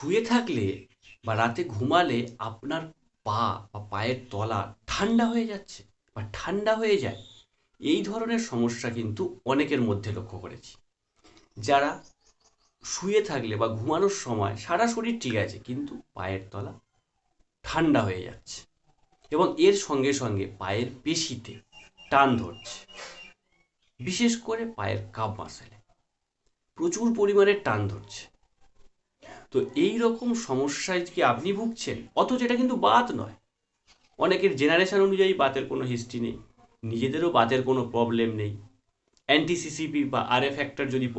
শুয়ে থাকলে বা রাতে ঘুমালে আপনার পা বা পায়ের তলা ঠান্ডা হয়ে যাচ্ছে বা ঠান্ডা হয়ে যায়। এই ধরনের সমস্যা কিন্তু অনেকের মধ্যে লক্ষ্য করেছি। যারা শুয়ে থাকলে বা ঘুমানোর সময় সারা শরীর ঠিক আছে কিন্তু পায়ের তলা ঠান্ডা হয়ে যাচ্ছে এবং এর সঙ্গে সঙ্গে পায়ের পেশিতে টান ধরছে। বিশেষ করে পায়ের কাপ মাসেলে প্রচুর পরিমাণে টান ধরছে। তো এই রকম সমস্যায় কি আপনি ভুগছেন? অথচ এটা কিন্তু বাত নয়। অনেকের জেনারেশন অনুযায়ী বাতের কোনো হিস্ট্রি নেই। নিজেদেরও বাতের কোনো প্রবলেম নেই। অ্যান্টিসিসিপি বা আর এ ফ্যাক্টর যদি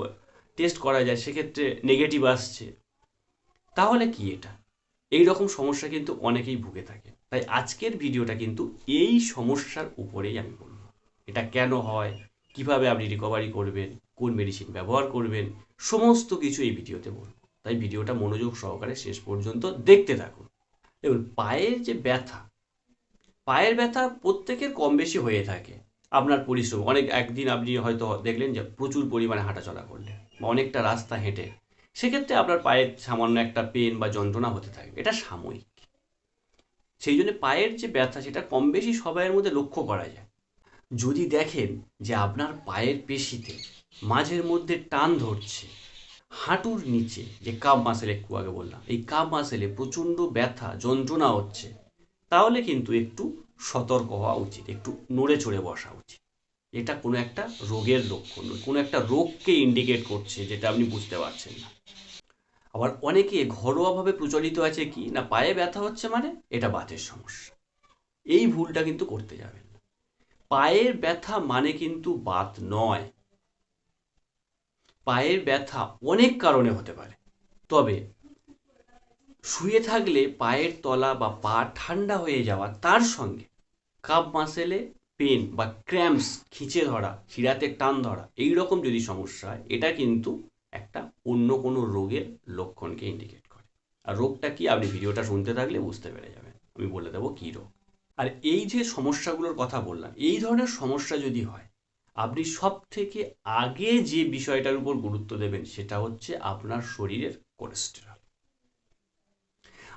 টেস্ট করা যায়, সেক্ষেত্রে নেগেটিভ আসছে। তাহলে কি এটা? এই রকম সমস্যা কিন্তু অনেকেই ভুগে থাকে। তাই আজকের ভিডিওটা কিন্তু এই সমস্যার উপরেই আমি বলব। এটা কেন হয়? কীভাবে আপনি রিকভারি করবেন? কোন মেডিসিন ব্যবহার করবেন? সমস্ত কিছু এই ভিডিওতে বলব। তাই ভিডিওটা মনোযোগ সহকারে শেষ পর্যন্ত দেখতে থাকুন। দেখুন, পায়ের যে ব্যথা, পায়ের ব্যথা প্রত্যেকের কম বেশি হয়ে থাকে। আপনার পরিশ্রম, অনেক একদিন আপনি হয়তো দেখলেন যে প্রচুর পরিমাণে হাঁটাচলা করলেন বা অনেকটা রাস্তা হেঁটে। সেক্ষেত্রে আপনার পায়ের সামান্য একটা পেন বা যন্ত্রণা হতে থাকে, এটা সাময়িক। সেই জন্য পায়ের যে ব্যথা, সেটা কম বেশি সবাইয়ের মধ্যে লক্ষ্য করা যায়। যদি দেখেন যে আপনার পায়ের পেশিতে মাঝের মধ্যে টান ধরছে হাঁটুর নিচে, যে কাপ মাসেল একটু আগে বললাম, এই কাপ মাসেলে প্রচণ্ড ব্যথা, যন্ত্রণা হচ্ছে, তাহলে কিন্তু একটু সতর্ক হওয়া উচিত, একটু নড়ে চড়ে বসা উচিত। এটা কোনো একটা রোগের লক্ষণ কোনো একটা রোগকে ইন্ডিকেট করছে যেটা আপনি বুঝতে পারছেন না। আবার অনেকে ঘরোয়াভাবে প্রচলিত আছে কি, না পায়ে ব্যথা হচ্ছে মানে এটা বাতের সমস্যা। এই ভুলটা কিন্তু করতে যাবেন না। পায়ের ব্যথা মানে কিন্তু বাত নয় পায়ের ব্যথা অনেক কারণে হতে পারে। তবে শুয়ে থাকলে পায়ের তলা বা পা ঠান্ডা হয়ে যাওয়া তার সঙ্গে কাপ মাসেলে পেন বা ক্র্যাম্পস খিঁচে ধরা, শিরাতে টান ধরা, এই রকম যদি সমস্যা হয়, এটা কিন্তু একটা অন্য কোনো রোগের লক্ষণকে ইন্ডিকেট করে। আর রোগটা কি? আপনি ভিডিওটা শুনতে থাকলে বুঝতে পেরে যাবেন। আমি বলে দেবো কী রোগ। আর এই যে সমস্যাগুলোর কথা বললাম, এই ধরনের সমস্যা যদি হয় আপনি সব থেকে আগে যে বিষয়টার উপর গুরুত্ব দেবেন সেটা হচ্ছে আপনার শরীরের কোলেস্টেরল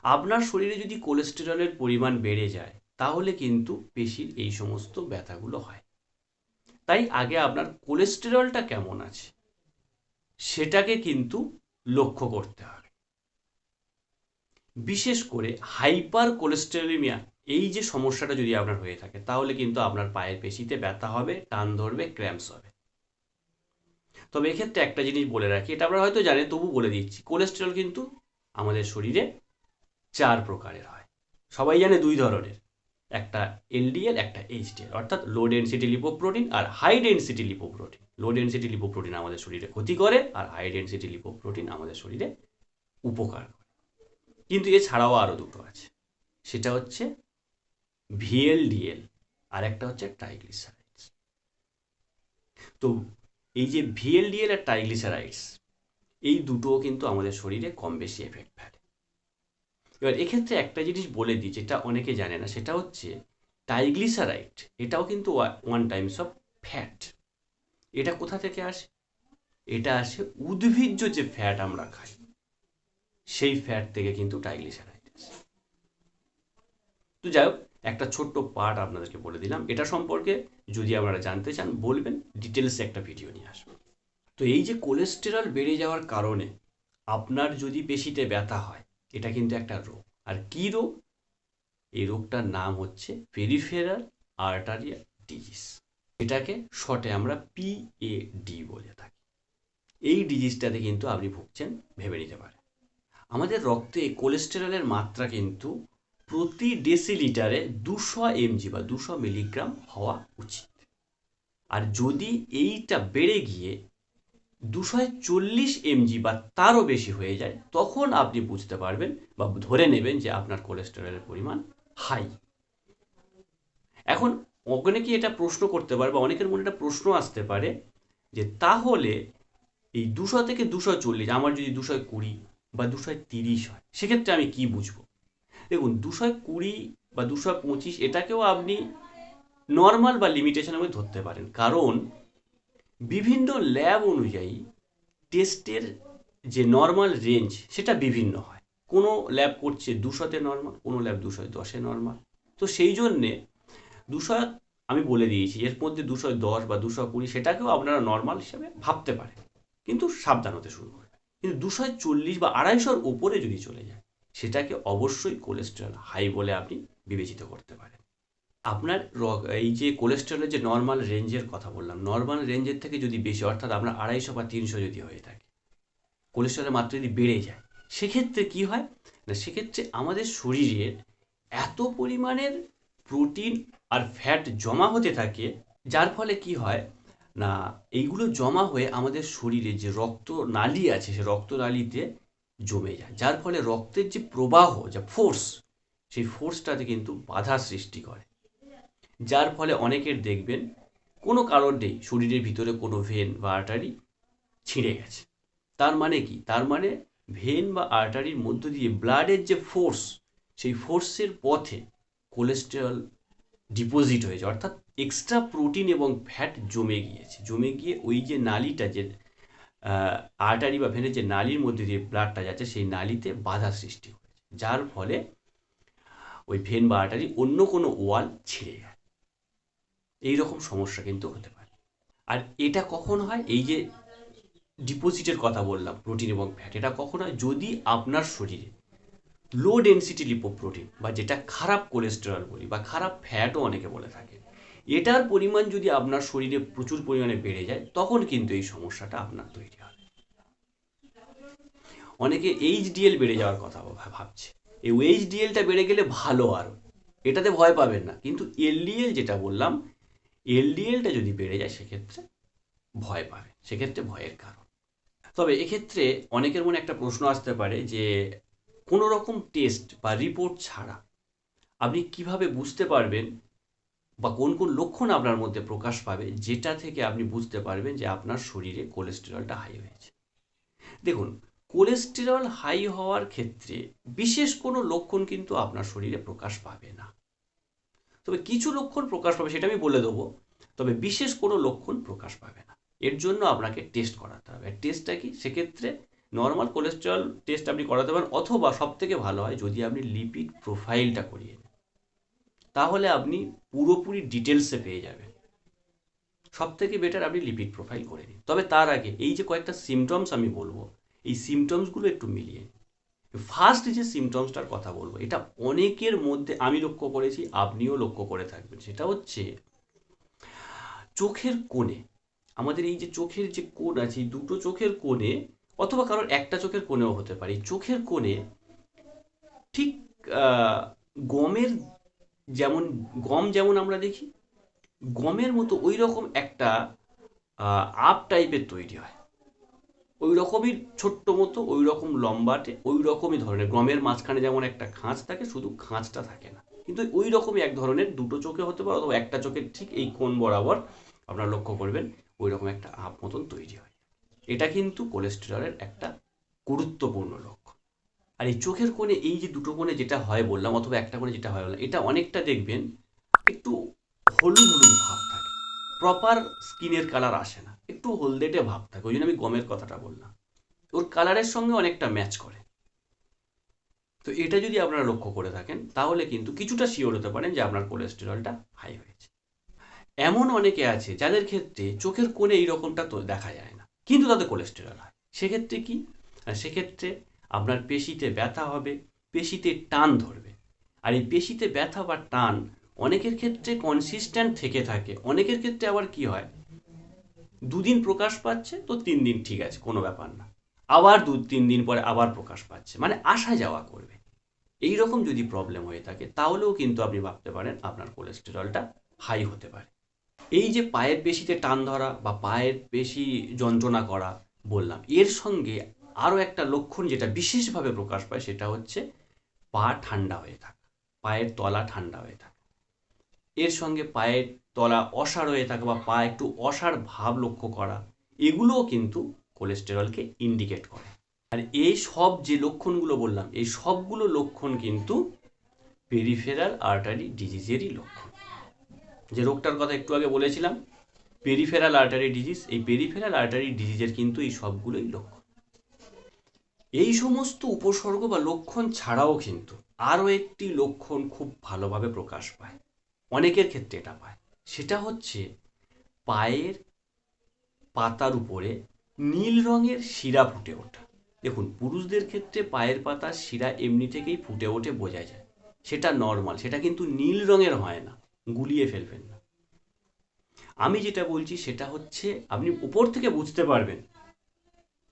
আপনার শরীরে যদি কোলেস্টেরলের পরিমাণ বেড়ে যায়, তাহলে কিন্তু পেশির এই সমস্ত ব্যথাগুলো হয়। তাই আগে আপনার কোলেস্টেরলটা কেমন আছে, সেটাকে কিন্তু লক্ষ্য করতে হবে। বিশেষ করে হাইপার কোলেস্টেরলিমিয়া এই যে সমস্যাটা যদি আপনার হয়ে থাকে, তাহলে কিন্তু আপনার পায়ের পেশিতে ব্যথা হবে, টান ধরবে, ক্র্যাম্পস হবে। তবে এক্ষেত্রে একটা জিনিস বলে রাখি, এটা আপনারা হয়তো জানেন, তবু বলে দিচ্ছি, কোলেস্টেরল কিন্তু আমাদের শরীরে চার প্রকারের হয়। সবাই জানে দুই ধরনের, একটা এলডিএল, একটা এইচডিএল, অর্থাৎ লো ডেন্সিটি লিপোপ্রোটিন আর high density lipoprotein low density lipoprotein আমাদের শরীরে ক্ষতি করে আর হাই ডেন্সিটি লিপোপ্রোটিন আমাদের শরীরে উপকার করে। কিন্তু এছাড়াও আরও দুটো আছে, সেটা হচ্ছে ভিএলডিএল আর একটা হচ্ছে ট্রাইগ্লিসারাইডস তো এই যে ভিএলডিএল আর ট্রাইগ্লিসারাইডস এই দুটোও কিন্তু আমাদের শরীরে কম বেশি এফেক্ট ফেলে। এবার এক্ষেত্রে একটা জিনিস বলে দিই, যেটা অনেকে জানে না, সেটা হচ্ছে ট্রাইগ্লিসারাইড এটাও কিন্তু ওয়ান টাইমস অফ ফ্যাট এটা কোথা থেকে আসে? এটা আসে উদ্ভিজ্জ যে ফ্যাট আমরা খাই, সেই ফ্যাট থেকে কিন্তু ট্রাইগ্লিসারাইড আসে। তো যাই হোক একটা ছোট্ট পার্ট আপনাদেরকে বলে দিলাম। এটা সম্পর্কে যদি আপনারা জানতে চান, বলবেন ডিটেলসে একটা ভিডিও নিয়ে আসব। তো এই যে কোলেস্টেরল বেড়ে যাওয়ার কারণে আপনার যদি পেশিতে ব্যথা হয়, এটা কিন্তু একটা রোগ। আর কি রোগ? এই রোগটার নাম হচ্ছে পেরিফেরাল আর্টারিয়াল ডিজিজ এটাকে শর্টে আমরা পিএডি বলে থাকি। এই ডিজিজটাতে কিন্তু আপনি ভুগছেন, ভেবে নিতে পারেন। আমাদের রক্তে কোলেস্টেরলের মাত্রা কিন্তু প্রতি ডেসিলিটারে দুশো এমজি বা দুশো মিলিগ্রাম হওয়া উচিত। আর যদি এইটা বেড়ে গিয়ে দুশো চল্লিশ এমজি বা তারও বেশি হয়ে যায়, তখন আপনি বুঝতে পারবেন বা ধরে নেবেন যে আপনার কোলেস্টেরলের পরিমাণ হাই এখন অনেকে এটা প্রশ্ন করতে পারে বা অনেকের মনে একটা প্রশ্ন আসতে পারে যে তাহলে এই দুশো থেকে দুশো চল্লিশ, আমার যদি দুশো কুড়ি বা দুশো তিরিশ হয়, সেক্ষেত্রে আমি কি বুঝব? দেখুন, দুশো কুড়ি বা দুশো পঁচিশ এটাকেও আপনি নর্মাল বা লিমিটেশনের মধ্যে ধরতে পারেন। কারণ বিভিন্ন ল্যাব অনুযায়ী টেস্টের যে নর্মাল রেঞ্জ সেটা বিভিন্ন হয়। কোনো ল্যাব করছে দুশোতে নর্মাল কোনো ল্যাব দুশো দশে নর্মাল তো সেই জন্যে দুশো, আমি বলে দিয়েছি, এর মধ্যে দুশো দশ বা দুশো কুড়ি সেটাকেও আপনারা নর্মাল হিসেবে ভাবতে পারেন। কিন্তু সাবধান হতে শুরু করবে কিন্তু দুশো চল্লিশ বা আড়াইশোর ওপরে যদি চলে যায় সেটাকে অবশ্যই কোলেস্টেরল হাই বলে আপনি বিবেচিত করতে পারেন। আপনার এই যে কোলেস্টেরলের যে নর্মাল রেঞ্জের কথা বললাম নর্মাল রেঞ্জের থেকে যদি বেশি, অর্থাৎ আপনার আড়াইশো বা তিনশো যদি হয়ে থাকে কোলেস্টেরলের মাত্রা যদি বেড়ে যায়, সেক্ষেত্রে কি হয়? না, সেক্ষেত্রে আমাদের শরীরের এত পরিমাণের প্রোটিন আর ফ্যাট জমা হতে থাকে, যার ফলে কি হয়? না, এইগুলো জমা হয়ে আমাদের শরীরে যে রক্ত নালী আছে, সে রক্ত নালীতে জমে যায়। যার ফলে রক্তের যে প্রবাহ, যা ফোর্স সেই ফোর্সটাতে কিন্তু বাধা সৃষ্টি করে। যার ফলে অনেকের দেখবেন, কোনো কারণেই শরীরের ভিতরে কোনো ভেন বা আর্টারি ছিঁড়ে গেছে। তার মানে কি? তার মানে ভেন বা আর্টারির মধ্য দিয়ে ব্লাডের যে ফোর্স সেই ফোর্সের পথে কোলেস্টেরল ডিপোজিট হয়েছে অর্থাৎ এক্সট্রা প্রোটিন এবং ফ্যাট জমে গিয়েছে। জমে গিয়ে ওই যে নালিটা, যে আর্টারি বা ভেনের যে নালীর মধ্যে দিয়ে ব্লাডটা যাচ্ছে, সেই নালীতে বাধা সৃষ্টি হয়েছে, যার ফলে ওই ভেন বা আর্টারি অন্য কোনো ওয়াল ছিঁড়ে যায়। এই রকম সমস্যা কিন্তু হতে পারে। আর এটা কখন হয়? এই যে ডিপোজিটের কথা বললাম, প্রোটিন এবং ফ্যাট, এটা কখন হয়? যদি আপনার শরীরে লো ডেনসিটি লিপোপ্রোটিন বা যেটা খারাপ কোলেস্টেরল বলি বা খারাপ ফ্যাটও অনেকে বলে থাকে এটার পরিমাণ যদি আপনার শরীরে প্রচুর পরিমাণে বেড়ে যায়, তখন কিন্তু এই সমস্যাটা আপনার তৈরি হবে। অনেকে এইচডিএল বেড়ে যাওয়ার কথা ভাবছে। এই এইচডিএলটা বেড়ে গেলে ভালো আরও এটাতে ভয় পাবেন না। কিন্তু এলডিএল যেটা বললাম এলডিএলটা যদি বেড়ে যায়, সেক্ষেত্রে ভয় পাবে সেক্ষেত্রে ভয়ের কারণ। তবে এক্ষেত্রে অনেকের মনে একটা প্রশ্ন আসতে পারে যে কোনো রকম টেস্ট বা রিপোর্ট ছাড়া আপনি কীভাবে বুঝতে পারবেন বা কোন কোন লক্ষণ আপনার মধ্যে প্রকাশ পাবে, যেটা থেকে আপনি বুঝতে পারবেন যে আপনার শরীরে কোলেস্টেরলটা হাই হয়েছে। দেখুন, কোলেস্টেরল হাই হওয়ার ক্ষেত্রে বিশেষ কোনো লক্ষণ কিন্তু আপনার শরীরে প্রকাশ পাবে না। তবে কিছু লক্ষণ প্রকাশ পাবে, সেটা আমি বলে দেবো। তবে বিশেষ কোনো লক্ষণ প্রকাশ পাবে না। এর জন্য আপনাকে টেস্ট করাতে হবে। টেস্টটা কি? সেক্ষেত্রে নর্মাল কোলেস্টেরল টেস্ট আপনি করাতে পারেন, অথবা সব থেকে ভালো হয় যদি আপনি লিপিড প্রোফাইলটা করিয়ে নেন। তাহলে আপনি পুরোপুরি ডিটেলসে পেয়ে যাবেন। সব থেকে বেটার আপনি লিপিড প্রোফাইল করে নিন। তবে তার আগে এই যে কয়েকটা সিমটমস আমি বলব, এই সিমটমসগুলো একটু মিলিয়ে ফার্স্ট যে সিমটমসটার কথা বলব, এটা অনেকের মধ্যে আমি লক্ষ্য করেছি, আপনিও লক্ষ্য করে থাকবেন। সেটা হচ্ছে, চোখের কোণে, আমাদের এই যে চোখের যে কোণ আছে দুটো চোখের কোণে, অথবা কারোর একটা চোখের কোণেও হতে পারে চোখের কোণে ঠিক গমের যেমন গম যেমন আমরা দেখি, গমের মতো ওই রকম একটা আপ টাইপের তৈরি হয়। ওই রকমই ছোট্ট মতো ওই রকম লম্বাটে ওই রকমই ধরনের। গমের মাঝখানে যেমন একটা খাঁজ থাকে, শুধু খাঁজটা থাকে না। কিন্তু ওই রকমই এক ধরনের, দুটো চোখে হতে পারে অথবা একটা চোখের ঠিক এই কোণ বরাবর আপনারা লক্ষ্য করবেন ওই রকম একটা আপ মতন তৈরি হয়। এটা কিন্তু কোলেস্টেরলের একটা গুরুত্বপূর্ণ লক্ষণ আর এই চোখের কোণে এই যে দুটো কোণে যেটা হয় বললাম, অথবা একটা কোণে যেটা হয় বললাম, এটা অনেকটা দেখবেন একটু হলুদ হলুদ ভাব থাকে। প্রপার স্কিনের কালার আসে না। একটু হলদেটে ভাব থাকে। ওই জন্য আমি গমের কথাটা বললাম। ওর কালারের সঙ্গে অনেকটা ম্যাচ করে। তো এটা যদি আপনারা লক্ষ্য করে থাকেন, তাহলে কিন্তু কিছুটা শিওর হতে পারেন যে আপনার কোলেস্টেরলটা হাই হয়েছে। এমন অনেকে আছে যাদের ক্ষেত্রে চোখের কোণে এই রকমটা তো দেখা যায় না। কিন্তু তাদের কোলেস্টেরল হয়। সেক্ষেত্রে কি? সেক্ষেত্রে আপনার পেশিতে ব্যথা হবে, পেশিতে টান ধরবে। আর এই পেশিতে ব্যথা বা টান অনেকের ক্ষেত্রে কনসিস্ট্যান্ট থেকে থাকে, অনেকের ক্ষেত্রে আবার কি হয়? দুদিন প্রকাশ পাচ্ছে তো তিন দিন ঠিক আছে, কোনো ব্যাপার না। আবার দু, তিন দিন পরে আবার প্রকাশ পাচ্ছে মানে আসা যাওয়া করবে। এই রকম যদি প্রবলেম হয়ে থাকে, তাহলেও কিন্তু আপনি ভাবতে পারেন আপনার কোলেস্টেরলটা হাই হতে পারে। এই যে পায়ের পেশিতে টান ধরা বা পায়ের পেশি যন্ত্রণা করা বললাম, এর সঙ্গে আরও একটা লক্ষণ যেটা বিশেষভাবে প্রকাশ পায় সেটা হচ্ছে পা ঠান্ডা হয়ে থাকা, পায়ের তলা ঠান্ডা হয়ে থাকা। এর সঙ্গে পায়ের তলা অসাড় হয়ে থাকা বা পা একটু অসাড় ভাব লক্ষ্য করা, এগুলোও কিন্তু কোলেস্টেরলকে ইন্ডিকেট করে। আর এই সব যে লক্ষণগুলো বললাম, এই সবগুলো লক্ষণ কিন্তু পেরিফেরাল আর্টারি ডিজিজেরই লক্ষণ। যে রোগটার কথা একটু আগে বলেছিলাম পেরিফেরাল আর্টারি ডিজিজ এই পেরিফেরাল আর্টারি ডিজিজের কিন্তু এই সবগুলোই লক্ষণ। এই সমস্ত উপসর্গ বা লক্ষণ ছাড়াও কিন্তু আরও একটি লক্ষণ খুব ভালোভাবে প্রকাশ পায়। অনেকের ক্ষেত্রে এটা পায়। সেটা হচ্ছে পায়ের পাতার উপরে নীল রঙের শিরা ফুটে ওঠা। দেখুন, পুরুষদের ক্ষেত্রে পায়ের পাতার শিরা এমনি থেকেই ফুটে ওঠে, বোঝা যায়। সেটা নর্মাল সেটা কিন্তু নীল রঙের হয় না, গুলিয়ে ফেলবেন না। আমি যেটা বলছি সেটা হচ্ছে আপনি উপর থেকে বুঝতে পারবেন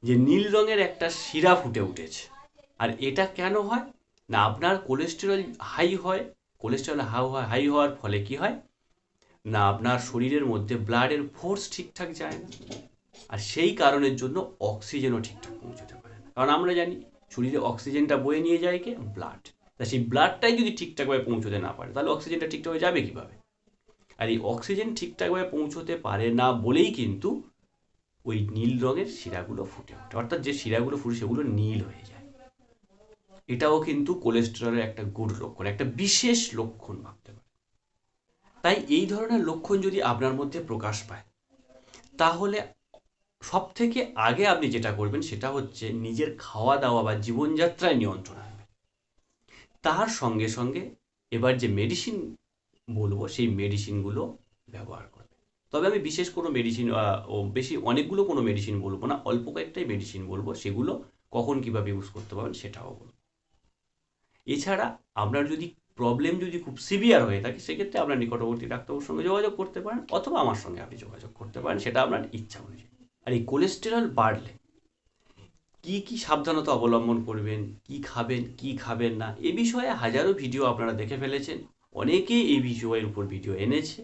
যে নীল রঙের একটা শিরা ফুটে উঠেছে। আর এটা কেন হয়? না আপনার কোলেস্টেরল হাই হয় কোলেস্টেরল হয় হাই হওয়ার ফলে কি হয়? না আপনার শরীরের মধ্যে ব্লাডের ফোর্স ঠিকঠাক যায় না। আর সেই কারণের জন্য অক্সিজেনও ঠিকঠাক পৌঁছতে পারে না। কারণ আমরা জানি শরীরে অক্সিজেনটা বয়ে নিয়ে যায় কে? ব্লাড তা সেই ব্লাডটাই যদি ঠিকঠাকভাবে পৌঁছতে না পারে, তাহলে অক্সিজেনটা ঠিকঠাকভাবে যাবে কীভাবে? আর এই অক্সিজেন ঠিকঠাকভাবে পৌঁছতে পারে না বলেই কিন্তু ওই নীল রঙের শিরাগুলো ফুটে ওঠে। অর্থাৎ যে শিরাগুলো ফুটে সেগুলো নীল হয়ে যায়। এটাও কিন্তু কোলেস্টেরলের একটা গুড লক্ষণ, একটা বিশেষ লক্ষণ ভাবতে পারে তাই এই ধরনের লক্ষণ যদি আপনার মধ্যে প্রকাশ পায়, তাহলে সব থেকে আগে আপনি যেটা করবেন সেটা হচ্ছে নিজের খাওয়া দাওয়া বা জীবনযাত্রায় নিয়ন্ত্রণ আনবেন। তার সঙ্গে সঙ্গে এবার যে মেডিসিন বলব, সেই মেডিসিনগুলো ব্যবহার করবে তবে আমি বিশেষ কোনো মেডিসিন বেশি অনেকগুলো কোনো মেডিসিন বলব না, অল্প কয়েকটাই মেডিসিন বলব, সেগুলো কখন কীভাবে ইউজ করতে পারবেন সেটাও বলব। এছাড়া আপনার যদি প্রবলেম যদি খুব সিভিয়ার হয়ে থাকে, সেক্ষেত্রে আপনার নিকটবর্তী ডাক্তারবাবুর সঙ্গে যোগাযোগ করতে পারেন, অথবা আমার সঙ্গে আপনি যোগাযোগ করতে পারেন, সেটা আপনার ইচ্ছা অনুযায়ী। আর এই কোলেস্টেরল বাড়লে কি কি সাবধানতা অবলম্বন করবেন, কি খাবেন কি খাবেন না, এ বিষয়ে হাজারো ভিডিও আপনারা দেখে ফেলেছেন, অনেকেই এই বিষয়ের উপর ভিডিও এনেছে।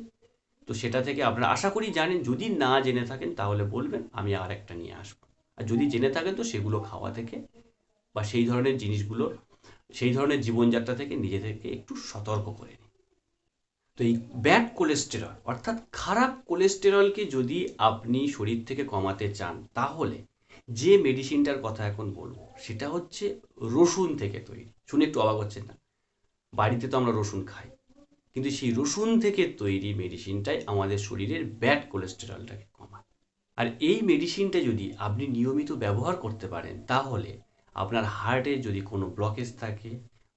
তো সেটা থেকে আপনারা আশা করি জানেন, যদি না জেনে থাকেন তাহলে বলবেন, আমি আর একটা নিয়ে আসব। আর যদি জেনে থাকেন তো সেগুলো খাওয়া থেকে বা সেই ধরনের জিনিসগুলো, সেই ধরনের জীবনযাত্রা থেকে নিজেদেরকে একটু সতর্ক করে নিন। তো এই ব্যাড কোলেস্টেরল, অর্থাৎ খারাপ কোলেস্টেরলকে যদি আপনি শরীর থেকে কমাতে চান, তাহলে যে মেডিসিনটার কথা এখন বলব, সেটা হচ্ছে রসুন থেকে তৈরি। শুনে একটু অবাক হচ্ছেন না? বাড়িতে তো আমরা রসুন খাই। কিন্তু সেই রসুন থেকে তৈরি মেডিসিনটাই আমাদের শরীরের ব্যাড কোলেস্টেরলটাকে কমায়। আর এই মেডিসিনটা যদি আপনি নিয়মিত ব্যবহার করতে পারেন, তাহলে আপনার হার্টে যদি কোনো ব্লকেজ থাকে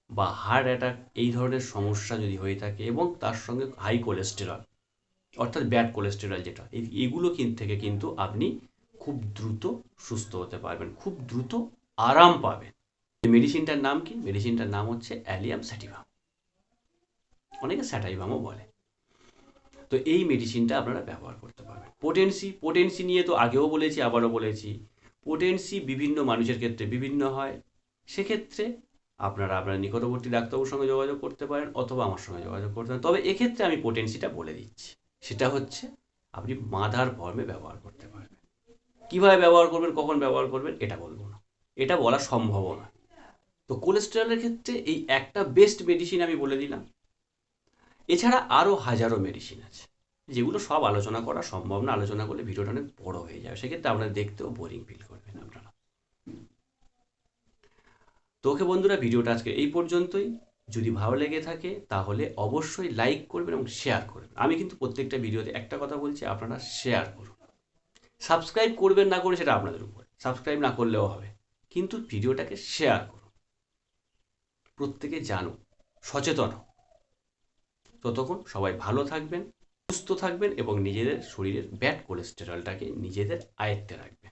বা হার্ট অ্যাটাক এই ধরনের সমস্যা যদি হয়ে থাকে এবং তার সঙ্গে হাই কোলেস্টেরল অর্থাৎ ব্যাড কোলেস্টেরল যেটা এগুলো থেকে কিন্তু আপনি খুব দ্রুত সুস্থ হতে পারবেন, খুব দ্রুত আরাম পাবেন। মেডিসিনটার নাম কি? মেডিসিনটার নাম হচ্ছে অ্যালিয়াম স্যাটিভাম অনেকে স্যাটাইভামও বলে। তো এই মেডিসিনটা আপনারা ব্যবহার করতে পারবেন। পোটেন্সি পোটেন্সি নিয়ে তো আগেও বলেছি, আবারও বলেছি। পোটেন্সি বিভিন্ন মানুষের ক্ষেত্রে বিভিন্ন হয়। সেক্ষেত্রে আপনারা আপনার নিকটবর্তী ডাক্তারবাবুর সঙ্গে যোগাযোগ করতে পারেন অথবা আমার সঙ্গে যোগাযোগ করতে পারেন। তবে এক্ষেত্রে আমি পোটেন্সিটা বলে দিচ্ছি। সেটা হচ্ছে আপনি মাদার ফর্মে ব্যবহার করতে পারবেন। কীভাবে ব্যবহার করবেন, কখন ব্যবহার করবেন, এটা বলব না। এটা বলা সম্ভব না তো কোলেস্টেরলের ক্ষেত্রে এই একটা বেস্ট মেডিসিন আমি বলে দিলাম। এছাড়া আরও হাজারো মেডিসিন আছে, যেগুলো সব আলোচনা করা সম্ভব না। আলোচনা করলে ভিডিওটা অনেক বড় হয়ে যাবে। সেক্ষেত্রে আপনারা দেখতেও বোরিং ফিল করবেন আপনারা। তো ওকে বন্ধুরা, ভিডিওটা আজকে এই পর্যন্তই। যদি ভালো লেগে থাকে, তাহলে অবশ্যই লাইক করবেন এবং শেয়ার করবেন। আমি কিন্তু প্রত্যেকটা ভিডিওতে একটা কথা বলছি, আপনারা শেয়ার করুন। সাবস্ক্রাইব করবেন না করে সেটা আপনাদের উপর। সাবস্ক্রাইব না করলেও হবে। কিন্তু ভিডিওটাকে শেয়ার করুন। প্রত্যেকে জানুন সচেতন হোক। ততক্ষণ সবাই ভালো থাকবেন সুস্থ থাকবেন এবং নিজেদের শরীরের ব্যাড কোলেস্টেরলটাকে নিজেদের আয়ত্তে রাখবেন।